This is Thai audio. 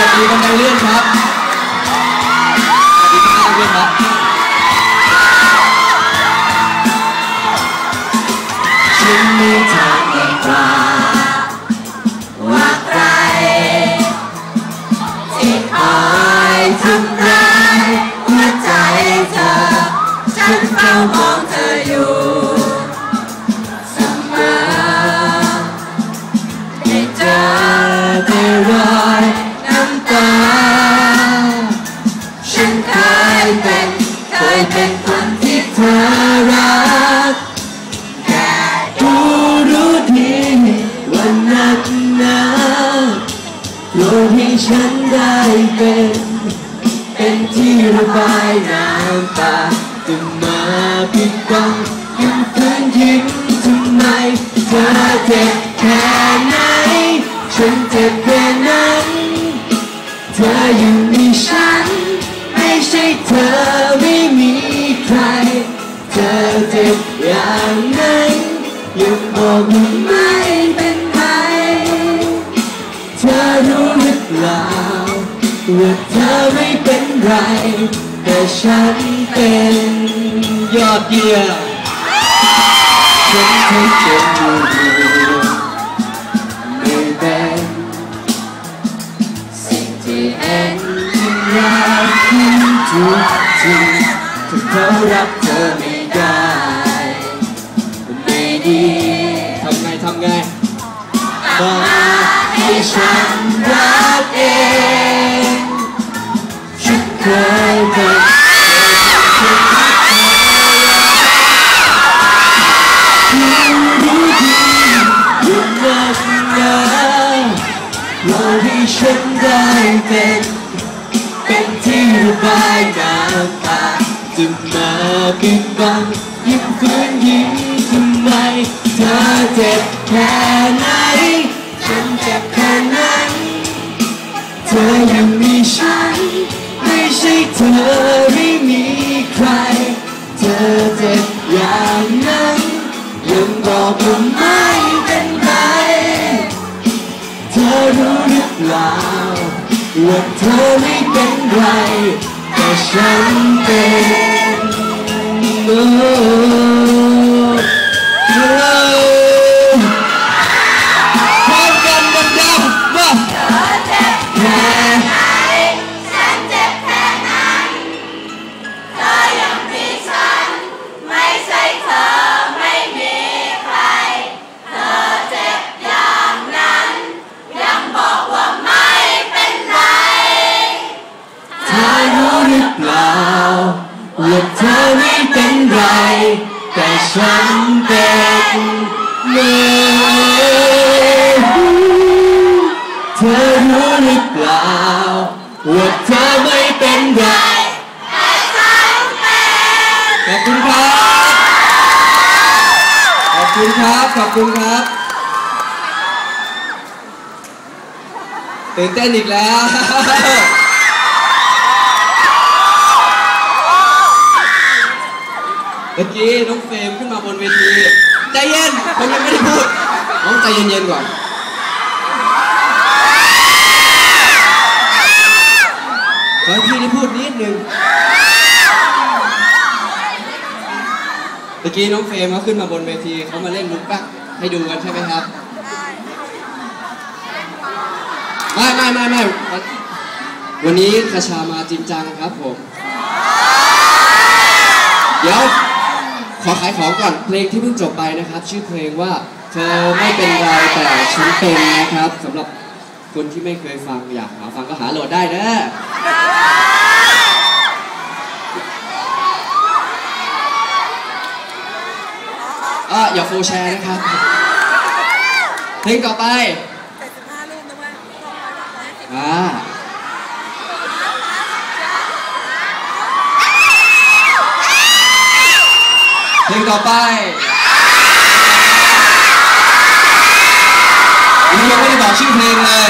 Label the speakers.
Speaker 1: วัสดีบันไดเลื่อนครับ สวัสดีครับเลื่อนครับ
Speaker 2: ฉันม่ทางดีกว่าว่าใครที่คอยทำร้ายหัวใจเธอ ฉันเฝ้ามองเธออยู่เสมอได้เจอแต่รอ เคยเป็นคนที่เธอรักแต่รู้รู้ดีว่านักหนาโปรดให้ฉันได้เป็น เป็นที่ระบายน้ำตาจะมาปิดบังยังฝืนยิ้มทำไมเธอเจ็บ ยังบอกว่าไม่เป็นไรเธอรู้หรือเปล่าว่าเธอไม่เป็นไร แต่ฉันเป็น
Speaker 1: ยอดเยี่ยม
Speaker 2: ฉันเคยเจ็บอยู่ไม่เป็นสิ่งที่เอ็นที่รักขึ้นทุกทีถ้าเขารับเธอไม่ได้ไม่ มาให้ฉันรักเองฉันเคยเป็นรู้ดีว่านักราให้ฉันได้เป็นเป็นที่ระบายน้ำตาจะมาปิดบัง จ็บอย่างนั้นยังบอกว่าไม่เป็นไรเธอรู้หรือเปล่าว่าเธอไม่เป็นไรแต่ฉันเป็น
Speaker 3: ฉันเป็นเมื่เธอรู้
Speaker 2: หรือเปล่าว่าเธอไม่เป็นไรฉันเป็น
Speaker 1: ขอบคุณครับขอบคุณครับขอบคุณครับตื่นเต้นอีกแล้ว เมื่อกี้น้องเฟรมขึ้นมาบนเวทีใจเย็นผมยังไม่ได้พูดน้องใจเย็นๆก่อน ขอให้พี่ได้พูดนิดนึงเมื่อกี้น้องเฟรมเขาขึ้นมาบนเวทีเขามาเล่นมุกปักให้ดูกันใช่ไหมครับไม่ไม่ไม่ไม่วันนี้คาชามาจริงจังครับผม เดี๋ยว ขอขายของก่อนเพลงที่เพิ่งจบไปนะครับ ชื่อเพลงว่าเธอไม่เป็นไรแต่ฉันเป็นนะครับสำหรับคนที่ไม่เคยฟังอยากหาฟังก็หาโหลดได้นะอะอย่าโฟร์แชร์นะครับ เพลงต่อไปอ่า ลงต่อไปยังไม่ได้บอกชื่อเพลงเลย